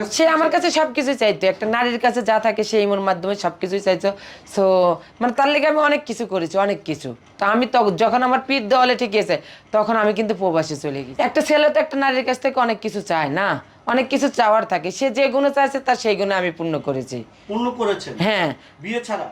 সে আমার কাছে সবকিছু চাইতো একটা নারীর কাছে যা থাকে সেই মোর মাধ্যমে সবকিছুই চাইতো। সো মানে তার লেগে আমি অনেক কিছু করেছি অনেক কিছু। তো আমি যখন আমার পিঠ দেওয়ালে ঠিক আছে তখন আমি কিন্তু প্রবাসে চলে গেছি। একটা ছেলে তো একটা নারীর কাছ থেকে অনেক কিছু চায় না অনেক কিছু চাওয়ার থাকে। সে যে গুণ চাইছে তার সেই গুণে আমি পূর্ণ করেছি। পূর্ণ করেছেন? হ্যাঁ। বিয়ে ছাড়া?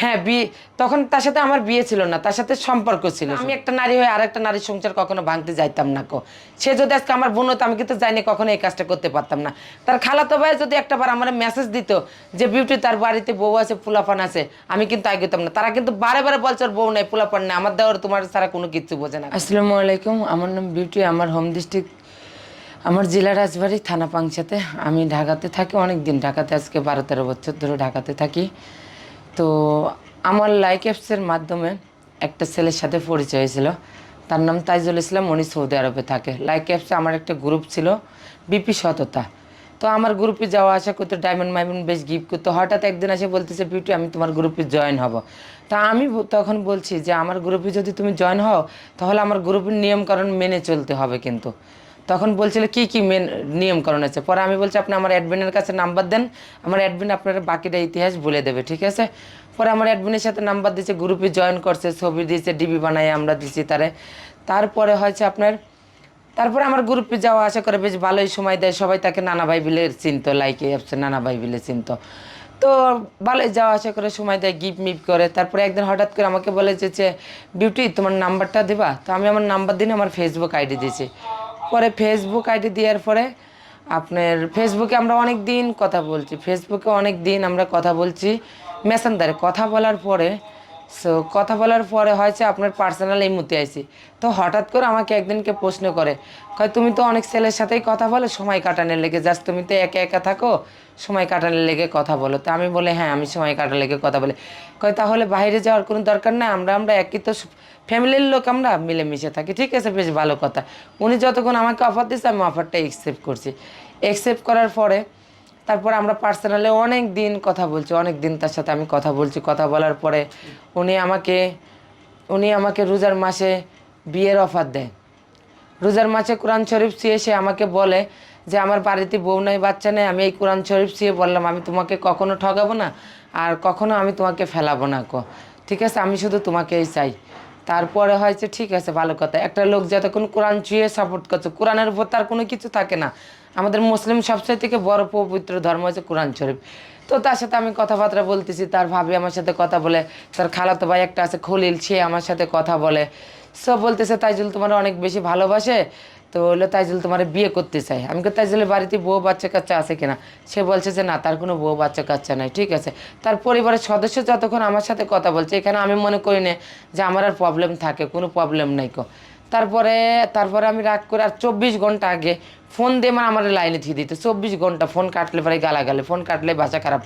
হ্যাঁ বিয়ে তখন তার সাথে আমার বিয়ে ছিল না তার সাথে সম্পর্ক ছিল। আমি একটা নারী হয়ে আরেকটা নারীর সংসার কখনো ভাঙতে যাইতাম না কো। সে যদি আজকে আমার বোন হতো আমি কিন্তু যাইনি কখনো এই কাজটা করতে পারতাম না। তার খালাতো ভাই যদি একটা বার আমার মেসেজ দিত যে বিউটি তার বাড়িতে বউ আছে পোলাপান আছে আমি কিন্তু আগে না। তারা কিন্তু বারে বারে বলছে বউ নাই পোলাপান নাই আমার দেওয়ার তোমার ছাড়া কোনো কিছু বোঝে না আসসালামু আলাইকুম আমার নাম বিউটি আমার হোম ডিস্ট্রিক্ট আমার জেলা রাজবাড়ি থানা পাংশাতে আমি ঢাকাতে থাকি অনেক দিন ঢাকাতে আজকে বারো তেরো বছর ধরে ঢাকাতে থাকি। তো আমার লাইক অ্যাপসের মাধ্যমে একটা ছেলের সাথে পরিচয় হয়েছিল। তার নাম তাইজুল ইসলাম, উনি সৌদি আরবে থাকে। লাইক অ্যাপসে আমার একটা গ্রুপ ছিল বিপি সততা। তো আমার গ্রুপে যাওয়া আসা করতো ডায়মন্ড মাইমন্ড বেশ গিফট করতো। হঠাৎ একদিন এসে বলতেছে বিউটি আমি তোমার গ্রুপে জয়েন হব। তা আমি তখন বলছি যে, আমার গ্রুপে যদি তুমি জয়েন হও, তাহলে আমার গ্রুপের নিয়মকানুন মেনে চলতে হবে কিন্তু। তখন বলছিল কি কি মেন নিয়মকরণ আছে? পরে আমি বলছি আপনি আমার অ্যাডমিনের কাছে নাম্বার দেন আমার অ্যাডমিন আপনার বাকিটা ইতিহাস বলে দেবে ঠিক আছে? পরে আমার অ্যাডমিনের সাথে নাম্বার দিয়েছে গ্রুপে জয়েন করছে ছবি দিয়েছে ডিবি বানাই আমরা দিচ্ছি তারে। তারপরে হয়েছে আপনার তারপরে আমার গ্রুপে যাওয়া আশা করে বেশ ভালোই সময় দেয় সবাই তাকে নানা ভাই বিলে চিনতো লাইকে অ্যাপসে নানা ভাই বিলে চিনতো। তো ভালোই যাওয়া আসা করে সময় দেয় গিফট মিপ করে। তারপরে একদিন হঠাৎ করে আমাকে বলে যে যে, বিউটি তোমার নাম্বারটা দিবা? তো আমি আমার নাম্বার দিনে আমার ফেসবুক আইডি দিয়েছি। পরে ফেসবুক আইডি দেওয়ার পরে আপনার ফেসবুকে আমরা অনেক দিন কথা বলছি। ফেসবুকে অনেক দিন আমরা কথা বলছি। মেসেঞ্জারে কথা বলার পরে সো কথা বলার পরে হয়েছে আপনার পার্সোনাল এই মুতে আইছি। তো হঠাৎ করে আমাকে একদিনকে প্রশ্ন করে, কয়, তুমি তো অনেক ছেলের সাথেই কথা বলো, সময় কাটানোর লেগে। যাস তুমি তো একা একা থাকো, সময় কাটানোর লেগে কথা বলো। তো আমি বলে হ্যাঁ আমি সময় কাটানোর লেগে কথা বলি। কয়, তাহলে বাইরে যাওয়ার কোনো দরকার নাই। আমরা আমরা একই তো ফ্যামিলির লোক আমরা মিলেমিশে থাকি। ঠিক আছে, বেশ ভালো কথা। উনি যতক্ষণ আমাকে অফার দিচ্ছে আমি অফারটা অ্যাকসেপ্ট করছি। অ্যাকসেপ্ট করার পরে তারপর আমরা পার্সোনালি অনেক দিন কথা বলছি, অনেক দিন তার সাথে আমি কথা বলছি। কথা বলার পরে উনি আমাকে উনি আমাকে রোজার মাসে বিয়ের অফার দেয়। রোজার মাসে কোরআন শরীফ ছুঁয়ে সে আমাকে বলে যে, আমার বাড়িতে বউ নাই, বাচ্চা নেই, আমি এই কোরআন শরীফ ছুঁয়ে বললাম, আমি তোমাকে কখনো ঠকাবো না আর কখনো আমি তোমাকে ফেলাবো না কো ঠিক আছে, আমি শুধু তোমাকেই চাই। তারপরে হয়েছে, ঠিক আছে, ভালো কথা। একটা লোক যতক্ষণ কোরআন ছুঁয়ে সাপোর্ট করছে, কোরআনের উপর তার কোনো কিছু থাকে না। আমাদের মুসলিম সবচেয়ে থেকে বড় পবিত্র ধর্ম হচ্ছে কোরআন শরীফ। তো তার সাথে আমি কথাবার্তা বলতেছি, তার ভাবি আমার সাথে কথা বলে, তার খালাতো ভাই একটা আছে খলিল, সে আমার সাথে কথা বলে। সব বলতেছে, তাইজুল তোমার অনেক বেশি ভালোবাসে, তো হলো তাইজুল তোমার বিয়ে করতে চাই আমি তো তাইজুলের বাড়িতে বউ বাচ্চা কাচ্চা আছে কিনা? সে বলছে যে, না, তার কোনো বউ বাচ্চা কাচ্চা নাই, ঠিক আছে। তার পরিবারের সদস্য যতক্ষণ আমার সাথে কথা বলছে, এখানে আমি মনে করি না যে আমার আর প্রবলেম থাকে, কোনো প্রবলেম নাই কো। তারপরে তারপরে আমি রাগ করে আর চব্বিশ ঘণ্টা আগে ফোন দিয়ে মানে আমার লাইনে দিয়ে দিত। চব্বিশ ঘণ্টা ফোন কাটলে পরে গালাগালে ফোন কাটলে ভাষা খারাপ।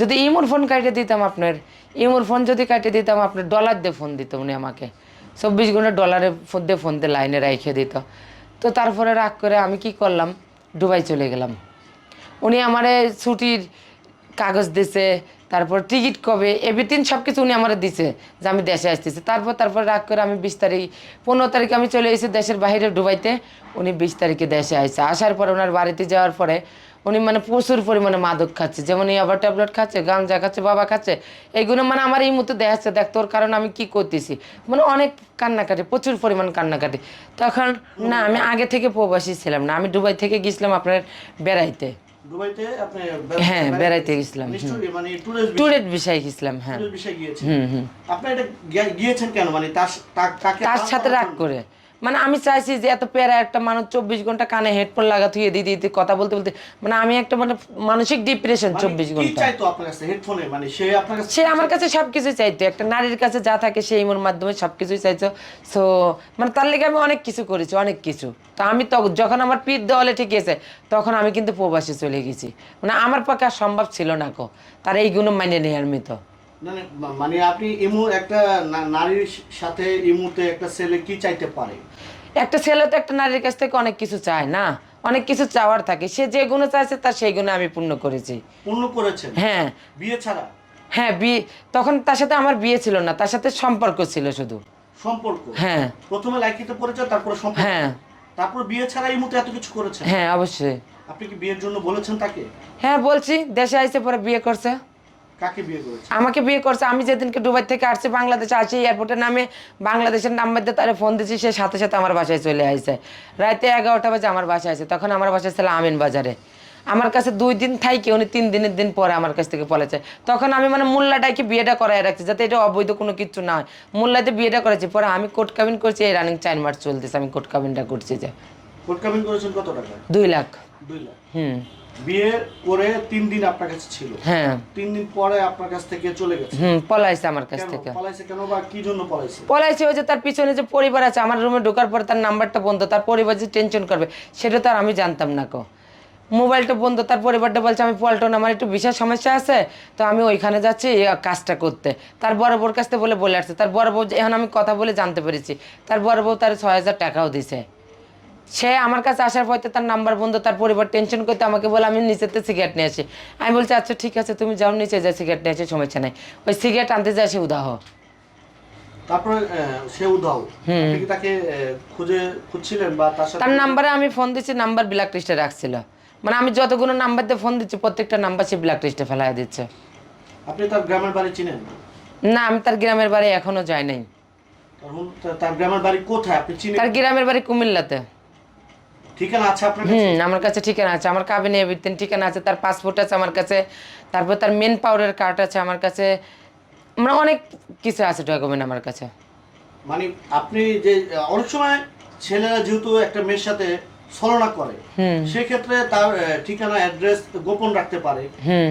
যদি ইমোর ফোন কাটিয়ে দিতাম আপনার, ইমোর ফোন যদি কাটিয়ে দিতাম আপনার ডলার দিয়ে ফোন দিত উনি আমাকে। চব্বিশ ঘণ্টা ডলারে ফোন দিয়ে ফোন দিয়ে লাইনে রেখে দিত। তো তারপরে রাগ করে আমি কি করলাম দুবাই চলে গেলাম। উনি আমারে ছুটির কাগজ দিছে তারপর টিকিট কবে এভরিথিং সব কিছু উনি আমার দিছে যে আমি দেশে আসতেছি। তারপর তারপর রাগ করে আমি বিশ তারিখ, পনেরো তারিখে আমি চলে এসেছি দেশের বাইরে ডুবাইতে, উনি বিশ তারিখে দেশে আসছে আসার পরে ওনার বাড়িতে যাওয়ার পরে উনি মানে প্রচুর পরিমাণে মাদক খাচ্ছে, যেমন ইয়াবার ট্যাবলেট খাচ্ছে, গাঞ্জা খাচ্ছে, বাবা খাচ্ছে এইগুলো মানে আমার এই মতো দেখাচ্ছে, দেখ তোর কারণ আমি কি করতেছি। মানে অনেক কান্নাকাটি, প্রচুর পরিমাণ কান্নাকাটি। তখন না, আমি আগে থেকে প্রবাসী ছিলাম না, আমি দুবাই থেকে গেছিলাম আপনার বেড়াইতে। দুবাইতে আপনি হ্যাঁ, বেড়াইতে গেছিলাম, মানে ট্যুরের বিষয়ে গেছিলাম হ্যাঁ। বিষয়ে গিয়েছেন হুম হুম। আপনি এটা গিয়েছেন কেন? মানে তার তার সাথে রাগ করে। মানে আমি চাইছি যে এত প্যারা একটা মানুষ চব্বিশ ঘণ্টা কানে হেডফোন লাগা থুয়ে দিতে দিতে কথা বলতে বলতে মানে আমি একটা মানে মানসিক ডিপ্রেশন মানে চব্বিশ ঘণ্টা। মানে সে কাছে আমার কাছে সবকিছু চাইতো একটা নারীর কাছে যা থাকে সেই মোর মাধ্যমে সবকিছুই চাইতো। সো মানে তার লেগে আমি অনেক কিছু করেছি অনেক কিছু। তো আমি তো যখন আমার পিঠ দেওয়ালে ঠিক আছে তখন আমি কিন্তু প্রবাসে চলে গেছি। মানে আমার পক্ষে আর সম্ভব ছিল না কো তার এইগুলো মানে নেই আমি তো না, মানে আপনি ইমু একটা নারীর সাথে ইমুতে একটা ছেলে কি চাইতে পারে? একটা ছেলে তো একটা নারীর কাছ থেকে অনেক কিছু চায় না। অনেক কিছু চাওয়ার থাকে। সে যে গুণে চাইছে তার সেই গুণে আমি পূর্ণ করেছি। পূর্ণ করেছেন হ্যাঁ। বিয়ে ছাড়া? হ্যাঁ বিয়ে তখন তার সাথে আমার বিয়ে ছিল না। তার সাথে সম্পর্ক ছিল শুধু। সম্পর্ক? হ্যাঁ। প্রথমে লাইকিতে পরিচয় তারপরে সম্পর্ক? হ্যাঁ। তারপর বিয়ে ছাড়া এই এত কিছু করেছেন হ্যাঁ অবশ্যই। আপনি কি বিয়ের জন্য বলেছেন তাকে? হ্যাঁ বলছি। দেশে আইসে পরে বিয়ে করছে। আমাকে বিয়ে করছে আমি যেদিনকে দুবাই থেকে আসছি বাংলাদেশে আসি এয়ারপোর্টে নামে বাংলাদেশের নাম্বার দিয়ে তারে ফোন দিচ্ছি সে সাথে সাথে আমার বাসায় চলে আসছে রাতে এগারোটা বাজে আমার বাসায় আসে তখন আমার বাসায় ছিল আমিন বাজারে। আমার কাছে দুই দিন থাইকে উনি তিন দিনের দিন পরে আমার কাছ থেকে পলেছে তখন আমি মানে মোল্লাটাকে বিয়েটা করাই রাখছি যাতে এটা অবৈধ কোনো কিছু না হয়। মোল্লাতে বিয়েটা করেছি পরে আমি কোর্ট কাবিন করছি এই রানিং চার মাস চলতেছে আমি কোর্ট কাবিনটা করছি যে। কোর্ট করেছেন কত টাকা? দুই লাখ। দুই লাখ। হুম। বিয়ে করে তিন দিন আপনার কাছে ছিল। হ্যাঁ। তিন দিন পরে আপনার কাছ থেকে চলে গেছে। হুম পলাইছে আমার কাছ থেকে। পলাইছে কেন বা কি জন্য পলাইছে? পলাইছে ওই যে তার পিছনে যে পরিবার আছে আমার রুমে ঢোকার পর তার নাম্বারটা বন্ধ তার পরিবার যে টেনশন করবে সেটা তো আর আমি জানতাম না কো। মোবাইলটা বন্ধ তার পরিবারটা বলছে আমি পল্টন আমার একটু বিশাল সমস্যা আছে তো আমি ওইখানে যাচ্ছি কাজটা করতে। তার বড় বউর কাছ থেকে বলে বলে আসছে। তার বড় বউ এখন আমি কথা বলে জানতে পেরেছি। তার বড় বউ তার ছয় হাজার টাকাও দিছে। সে আমার কাছে আসার পর তার নাম্বার বন্ধ তার পরিবার টেনশন করতে আমাকে বলে আমি নিচেতে সিগারেট নিয়ে আসি। আমি বলছি আচ্ছা ঠিক আছে তুমি যাও নিচে যা সিগারেট নিয়ে আসি সমস্যা নেই। ওই সিগারেট আনতে যায় সে উদাহ তারপরে সে উধাও। আপনি তাকে খুঁজে খুঁজছিলেন বা তার সাথে তার নাম্বারে আমি ফোন নাম্বার ব্ল্যাক লিস্টে রাখছিল। মানে আমি যতগুলো নাম্বার দিয়ে ফোন দিচ্ছি প্রত্যেকটা নাম্বার সে ব্ল্যাক লিস্টে ফেলাই দিচ্ছে। আপনি তার গ্রামের বাড়ি চিনেন? না আমি তার গ্রামের বাড়ি এখনও যাই নাই। তার গ্রামের বাড়ি কোথায়? আপনি চিনেন? তার গ্রামের বাড়ি কুমিল্লাতে। ঠিকানা আছে আপনার কাছে? হুম আমার কাছে ঠিকানা আছে আমার কাবিনে ঠিকানা আছে তার পাসপোর্ট আছে আমার কাছে তারপর তার মেন কার্ড আছে আমার কাছে মানে অনেক কিছু আছে ডকুমেন্ট আমার কাছে। মানে আপনি যে অনেক সময় ছেলেরা যেহেতু একটা মেয়ের সাথে ছলনা করে সেক্ষেত্রে তার ঠিকানা অ্যাড্রেস গোপন রাখতে পারে। হুম।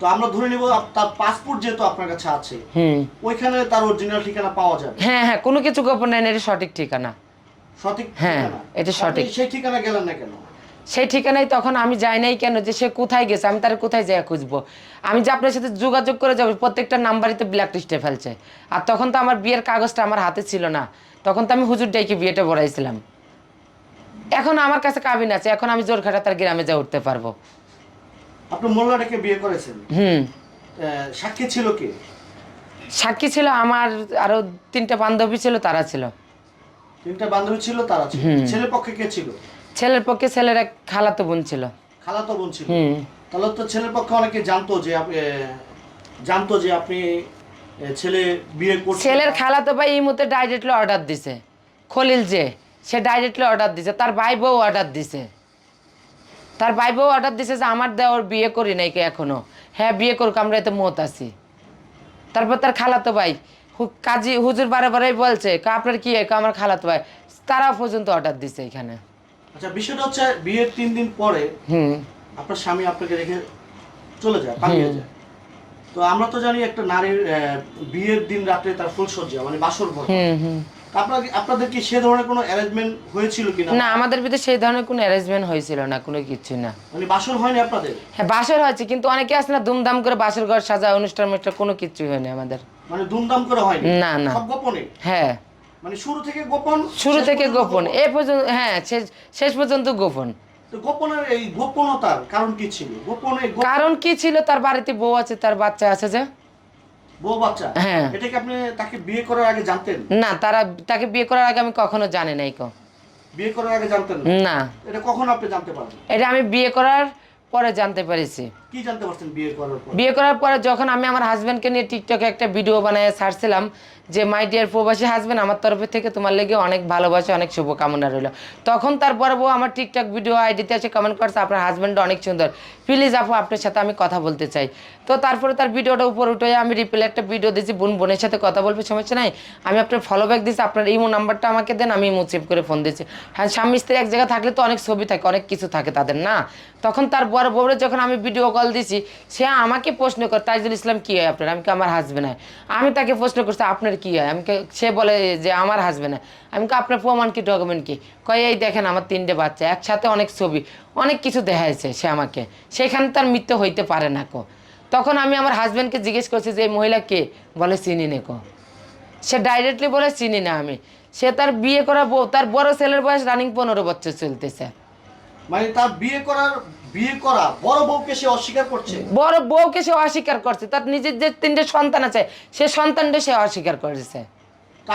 তো আমরা ধরে নিব তার পাসপোর্ট যেহেতু আপনার কাছে আছে হুম। ওইখানে তার অরিজিনাল ঠিকানা পাওয়া যাবে। হ্যাঁ হ্যাঁ কোনো কিছু গোপন নেই সঠিক ঠিকানা। সঠিক হ্যাঁ, এটা সঠিক। সেই ঠিকানা গেলেন না কেন? সেই ঠিকানায় তখন আমি যাই নাই কেন যে সে কোথায় গেছে? আমি তার কোথায় যাই খুঁজবো? আমি যে আপনার সাথে যোগাযোগ করে যাব প্রত্যেকটা নাম্বারই তো ব্ল্যাক লিস্টে ফেলছে। আর তখন তো আমার বিয়ের কাগজটা আমার হাতে ছিল না। তখন তো আমি হুজুর ডাইকে বিয়েটা বড়াইছিলাম। এখন আমার কাছে কাবিন আছে এখন আমি জোর খাটা তার গ্রামে যা উঠতে পারব। আপনি মোল্লাটাকে বিয়ে করেছেন? হুম। সাক্ষী ছিল কে? সাক্ষী ছিল আমার আরও তিনটা বান্ধবী ছিল তারা ছিল। তিনটা বান্ধবী ছিল তারা ছিল। ছেলে পক্ষে কে ছিল? ছেলের পক্ষে ছেলের এক খালাতো বোন ছিল। খালাতো বোন ছিল? তাহলে তো ছেলের পক্ষে অনেকে জানতো যে জানতো যে আপনি ছেলে বিয়ে করছেন ছেলের খালাতো ভাই এই মুহূর্তে ডাইরেক্টলি অর্ডার দিছে। খলিল যে সে ডাইরেক্টলি অর্ডার দিছে। তার ভাই বউ অর্ডার দিছে। তার ভাই বউ অর্ডার দিছে যে আমার দেওয়ার বিয়ে করি নাই কে এখনও। হ্যাঁ বিয়ে করুক আমরা এতে মত আছি। তারপর তার খালাতো ভাই কাজী হুজুর বারে বারেই বলছে আপনার কি হয়?" আমার খালাতো ভাই? তারা পর্যন্ত অর্ডার দিছে এখানে। আচ্ছা বিষয়টা হচ্ছে বিয়ের তিন দিন পরে হুম। আপনার স্বামী আপনাকে রেখে চলে যায় পালিয়ে যায়। তো আমরা তো জানি একটা নারীর বিয়ের দিন রাত্রে তার ফুলসজ্জা মানে বাসর ঘর। আপনাদের কি সে ধরনের কোনো অ্যারেঞ্জমেন্ট হয়েছিল কিনা? না আমাদের ভিতরে সেই ধরনের কোনো অ্যারেঞ্জমেন্ট হয়েছিল না কোনো কিছু না। মানে বাসর হয়নি আপনাদের? হ্যাঁ বাসর হয়েছে কিন্তু অনেকে আছে না দুমদাম করে বাসর ঘর সাজা অনুষ্ঠান অনুষ্ঠান কোনো কিছুই হয়নি আমাদের। মানে দুমদাম করে হয়নি। না না। সব গোপনে? হ্যাঁ। মানে শুরু থেকে গোপন শুরু থেকে গোপন। এ পর্যন্ত হ্যাঁ শেষ পর্যন্ত গোপন। গোপনের এই গোপনতার কারণ কি ছিল? গোপনে কারণ কি ছিল? তার বাড়িতে বউ আছে তার বাচ্চা আছে যে। বউ বাচ্চা? হ্যাঁ। এটা কি আপনি তাকে বিয়ে করার আগে জানতেন? না তারা তাকে বিয়ে করার আগে আমি কখনো জানি নাই কো। বিয়ে করার আগে জানতেন না? এটা কখন আপনি জানতে পারবেন এটা আমি বিয়ে করার পরে জানতে পেরেছি। কি জানতে পারছেন বিয়ে করার পর? বিয়ে করার পরে যখন আমি আমার হাজব্যান্ডকে নিয়ে টিকটকে একটা ভিডিও বানিয়ে ছাড়ছিলাম যে মাই ডিয়ার প্রবাসী হাজব্যান্ড আমার তরফের থেকে তোমার লেগে অনেক ভালোবাসা অনেক শুভকামনা রইল। তখন তার বড় বউ আমার টিকটক ভিডিও আইডিতে এসে কমেন্ট করছে আপনার হাজব্যান্ড অনেক সুন্দর। প্লিজ আপু আপনার সাথে আমি কথা বলতে চাই। তো তারপরে তার ভিডিওটা উপর উঠে আমি রিপ্লাই একটা ভিডিও দিয়েছি বোন বোনের সাথে কথা বলবে সমস্যা নাই। আমি আপনার ফলো ব্যাক দিয়েছি আপনার ইমো নাম্বারটা আমাকে দেন আমি ইমো সেভ করে ফোন দিয়েছি। হ্যাঁ স্বামী স্ত্রী এক জায়গায় থাকলে তো অনেক ছবি থাকে অনেক কিছু থাকে তাদের না? তখন তার বউরে যখন আমি ভিডিও কল দিছি, সে আমাকে প্রশ্ন করে, তাইজুল ইসলাম কি হয় আপনার? আমি আমার হাজবেন্ড হয়। আমি তাকে প্রশ্ন করছি, আপনার কি হয়? আমি সে বলে যে, আমার হাজবেন্ড হয়। আমি আপনার প্রমাণ কি ডকুমেন্ট কি? কয় এই দেখেন, আমার তিনটে বাচ্চা, একসাথে অনেক ছবি, অনেক কিছু দেখাইছে সে আমাকে। সেখানে তার মৃত্যু হইতে পারে না, কো। তখন আমি আমার হাজব্যান্ডকে জিজ্ঞেস করছি যে, এই মহিলা কে? বলে, চিনি নে, কো। সে ডাইরেক্টলি বলে, চিনি না আমি। সে তার বিয়ে করা তার বড় ছেলের বয়স রানিং পনেরো বছর চলতেছে। মানে তার বিয়ে করার বিয়ে করা বড় বউকে সে অস্বীকার করছে? বড় বউকে সে অস্বীকার করছে। তার নিজের যে তিনটে সন্তান আছে সে সন্তানটা সে অস্বীকার করেছে।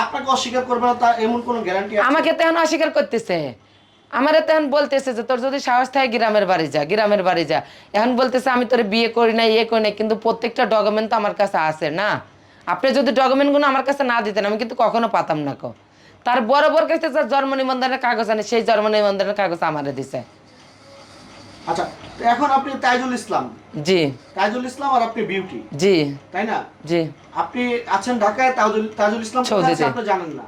আপনাকে অস্বীকার করবে না? তার এমন কোনো গ্যারান্টি আমাকে তো এখন অস্বীকার করতেছে। আমার তখন বলতেছে যে তোর যদি সাহস থাকে গ্রামের বাড়ি যা গ্রামের বাড়ি যা। এখন বলতেছে আমি তোর বিয়ে করি না ইয়ে করি না কিন্তু প্রত্যেকটা ডকুমেন্ট তো আমার কাছে আছে না? আপনি যদি ডকুমেন্টগুলো আমার কাছে না দিতেন আমি কিন্তু কখনো পাতাম না কো। তার বরাবর কাছে যার জন্ম নিবন্ধনের কাগজ আনে সেই জন্ম নিবন্ধনের কাগজ আমারে দিছে। আচ্ছা এখন আপনি তাইজুল ইসলাম। জি। তাইজুল ইসলাম আর আপনি বিউটি। জি। তাই না? জি। আপনি আছেন ঢাকায় তাজুল তাজুল ইসলাম সৌদিতে। আপনি জানেন না।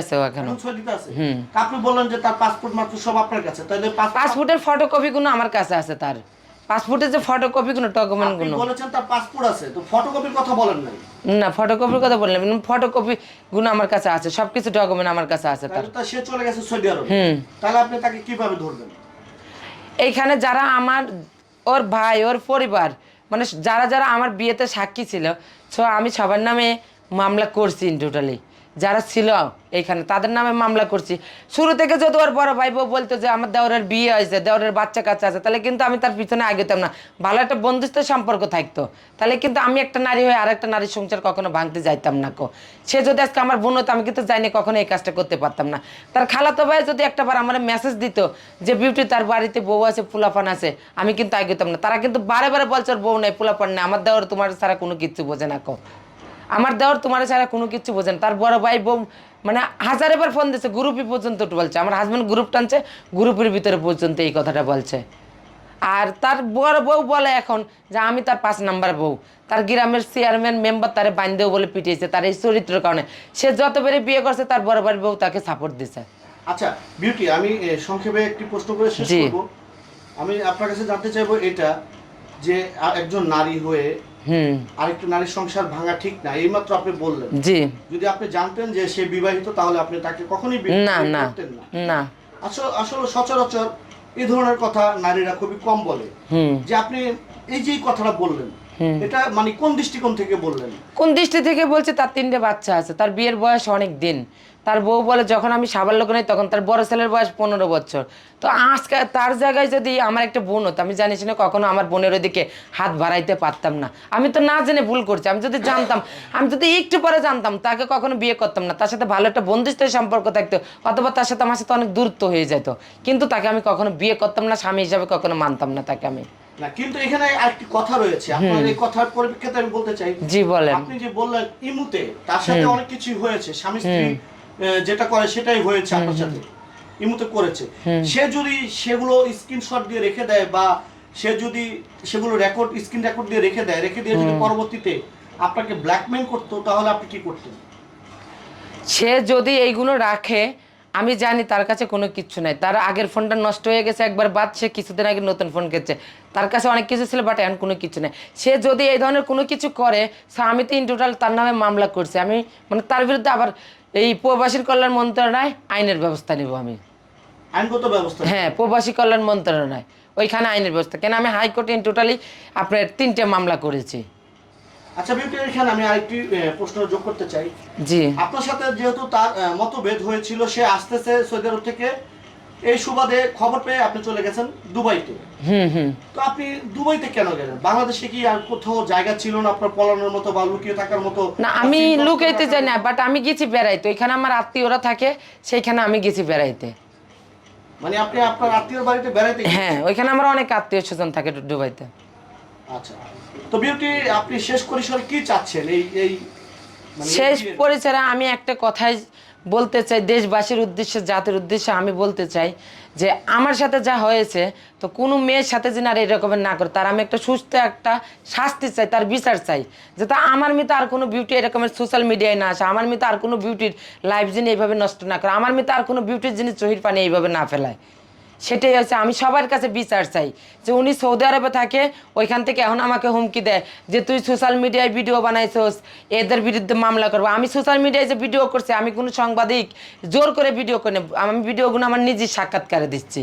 আছে এখনও। সৌদিতে আছে। হুম। আপনি বললেন যে তার পাসপোর্ট মাত্র সব আপনার কাছে তাহলে পাসপোর্টের ফটোকপিগুলো আমার কাছে আছে তার। পাসপোর্টের যে ফটোকপিগুলো আপনি ডকুমেন্টগুলো বলেছেন তার পাসপোর্ট আছে তো ফটোকপির কথা বলেন নাই। না ফটোকপির কথা বললাম ফটোকপি গুলো আমার কাছে আছে সবকিছু ডকুমেন্ট আমার কাছে আছে তার। সে চলে গেছে সৌদি আরবে। হুম। তাহলে আপনি তাকে কীভাবে ধরবেন? এইখানে যারা আমার, ওর ভাই, ওর পরিবার মানে যারা যারা আমার বিয়েতে সাক্ষী ছিল সো আমি সবার নামে মামলা করছি টোটালি যারা ছিল এইখানে তাদের নামে মামলা করছি। শুরু থেকে যদি ওর বড় ভাই বউ বলতো যে, আমার দেওরের বিয়ে হয়েছে, দেওরের বাচ্চা কাচ্চা আছে। তাহলে কিন্তু আমি তার পিছনে আগেতাম না। ভালো একটা বন্ধুত্বের সম্পর্ক থাকতো। তাহলে কিন্তু আমি একটা নারী হয়ে আর একটা নারীর সংসার কখনো ভাঙতে যাইতাম না কো। সে যদি আজকে আমার বোন হতো, আমি কিন্তু যাইনি কখনো এই কাজটা করতে পারতাম না। তার খালাতো ভাই যদি একটাবার আমার মেসেজ দিত যে, বিউটি, তার বাড়িতে বউ আছে পোলাপান আছে। আমি কিন্তু আগেতাম না। তারা কিন্তু বারে বারে বলছে, ওর বউ নেই পোলাপান নেই। আমার দেওয়ার তোমার ছাড়া কোনো কিচ্ছু বোঝে না কো। আমার দেওয়ার তোমার ছাড়া কোনো কিছু বোঝে না। তার বড় ভাই বউ মানে হাজার এবার ফোন দিচ্ছে গ্রুপই পর্যন্ত বলছে। আমার হাজব্যান্ড গ্রুপ টানছে গ্রুপের ভিতরে পর্যন্ত এই কথাটা বলছে। আর তার বড় বউ বলে এখন যে আমি তার পাঁচ নাম্বার বউ। তার গ্রামের চেয়ারম্যান মেম্বার তারে বান্ধেও বলে পিটিয়েছে তার এই চরিত্রের কারণে। সে যতবারই বিয়ে করছে তার বড় বাড়ির বউ তাকে সাপোর্ট দিছে। আচ্ছা বিউটি আমি সংক্ষেপে একটি প্রশ্ন করে শেষ করব। আমি আপনার কাছে জানতে চাইব এটা যে একজন নারী হয়ে নারীর সংসার ভাঙা ঠিক না এইমাত্র আপনি বললেন। জি। যদি আপনি জানতেন যে সে বিবাহিত তাহলে আপনি তাকে কখনোই বিয়ে না না না। না। আসলে আসলে সচরাচর এই ধরনের কথা নারীরা খুবই কম বলে। যে আপনি এই যে কথাটা বললেন এটা মানে কোন দৃষ্টিকোণ থেকে বললেন? কোন দৃষ্টি থেকে বলছে তার তিনটে বাচ্চা আছে তার বিয়ের বয়স অনেক দিন। তার বউ বলে যখন আমি সাবাল্য নেই তখন তার বড় ছেলের বয়স পনেরো বছর। তো আজকে তার জায়গায় যদি আমার একটা বোন হতো আমি জানিস না কখনো আমার বোনের ওদিকে হাত বাড়াইতে পারতাম না। আমি তো না জেনে ভুল করছি আমি যদি জানতাম আমি যদি একটু পরে জানতাম তাকে কখনো বিয়ে করতাম না। তার সাথে ভালো একটা বন্ধুত্বের সম্পর্ক থাকতো অথবা তার সাথে আমার সাথে অনেক দূরত্ব হয়ে যেত। কিন্তু তাকে আমি কখনো বিয়ে করতাম না স্বামী হিসাবে কখনো মানতাম না তাকে আমি। না কিন্তু এখানে আরেকটি কথা রয়েছে। আপনার এই কথার পরিপ্রেক্ষিতে আমি বলতে চাই জি বলেন। আপনি যে বললেন ইমুতে তার সাথে অনেক কিছুই হয়েছে। স্বামী স্ত্রী যেটা করে সেটাই হয়েছে আপনার সাথে। ইমুতে করেছে। সে যদি সেগুলো স্ক্রিনশট দিয়ে রেখে দেয় বা সে যদি সেগুলো রেকর্ড স্ক্রিন রেকর্ড দিয়ে রেখে দেয় রেখে দিয়ে যদি পরবর্তীতে আপনাকে ব্ল্যাকমেইল করতো তাহলে আপনি কি করতেন? সে যদি এইগুলো রাখে আমি জানি তার কাছে কোনো কিছু নাই। তার আগের ফোনটা নষ্ট হয়ে গেছে একবার বাদ সে কিছুদিন আগে নতুন ফোন কিনছে তার কাছে অনেক কিছু ছিল বাট এখন কোনো কিছু নেই। সে যদি এই ধরনের কোনো কিছু করে সে আমি তো ইন টোটাল তার নামে মামলা করছি। আমি মানে তার বিরুদ্ধে আবার এই প্রবাসীর কল্যাণ মন্ত্রণালয় আইনের ব্যবস্থা নেব আমি। আইনগত ব্যবস্থা? হ্যাঁ প্রবাসী কল্যাণ মন্ত্রণালয়। ওইখানে আইনের ব্যবস্থা। কেন আমি হাইকোর্টে টোটালি আপনার তিনটে মামলা করেছি। আচ্ছা আমি আরেকটি প্রশ্ন যোগ করতে চাই। জি। আপনার সাথে যেহেতু তার মতভেদ হয়েছিল সে আসতেছে সৌদি আরব থেকে। এই সুবাদে খবর পেয়ে আপনি চলে গেছেন দুবাইতে। হুম হুম। তো আপনি দুবাইতে কেন গেলেন? বাংলাদেশে কি আর কোথাও জায়গা ছিল না আপনার পলানোর মতো বা লুকিয়ে থাকার মতো? না আমি লুকাইতে যাই না বাট আমি গেছি বেড়াইতে। ওইখানে আমার আত্মীয়রা থাকে সেইখানে আমি গেছি বেড়াইতে। মানে আপনি আপনার আত্মীয়র বাড়িতে বেড়াইতে হ্যাঁ ওইখানে আমার অনেক আত্মীয় স্বজন থাকে দুবাইতে। আচ্ছা। তো বিউটি আপনি শেষ পরিসরে কি চাচ্ছেন এই এই মানে শেষ পরিচয়ে আমি একটা কথাই বলতে চাই, দেশবাসীর উদ্দেশ্যে, জাতির উদ্দেশ্যে আমি বলতে চাই যে আমার সাথে যা হয়েছে, তো কোনো মেয়ের সাথে যেন আর এরকমের না করে। তার আমি একটা সুস্থ একটা শাস্তি চাই, তার বিচার চাই। যে তা আমার মেয়ে আর কোনো বিউটি এরকমের সোশ্যাল মিডিয়ায় না আসে, আমার মেয়ে আর কোনো বিউটির লাইফ জিনিস এইভাবে নষ্ট না করে, আমার মেয়ে আর কোনো বিউটির জিনিস চহির পানি এইভাবে না ফেলায়। সেটাই হচ্ছে, আমি সবার কাছে বিচার চাই যে উনি সৌদি আরবে থাকে, ওইখান থেকে এখন আমাকে হুমকি দেয় যে তুই সোশ্যাল মিডিয়ায় ভিডিও বানাইছোস, এদের বিরুদ্ধে মামলা করব। আমি সোশ্যাল মিডিয়ায় যে ভিডিও করছি, আমি কোনো সাংবাদিক জোর করে ভিডিও করে আমি ভিডিওগুলো আমার নিজের সাক্ষাৎকারে দিচ্ছি।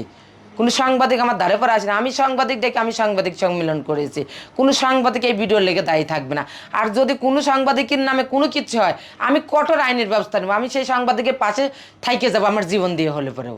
কোনো সাংবাদিক আমার ধারে পরে আসে না, আমি সাংবাদিক ডেকে আমি সাংবাদিক সম্মেলন করেছি। কোনো সাংবাদিক এই ভিডিওর লেগে দায়ী থাকবে না। আর যদি কোনো সাংবাদিকের নামে কোনো কিছু হয়, আমি কঠোর আইনের ব্যবস্থা নেব, আমি সেই সাংবাদিকের পাশে থাইকে যাব, আমার জীবন দিয়ে হলে পরেও।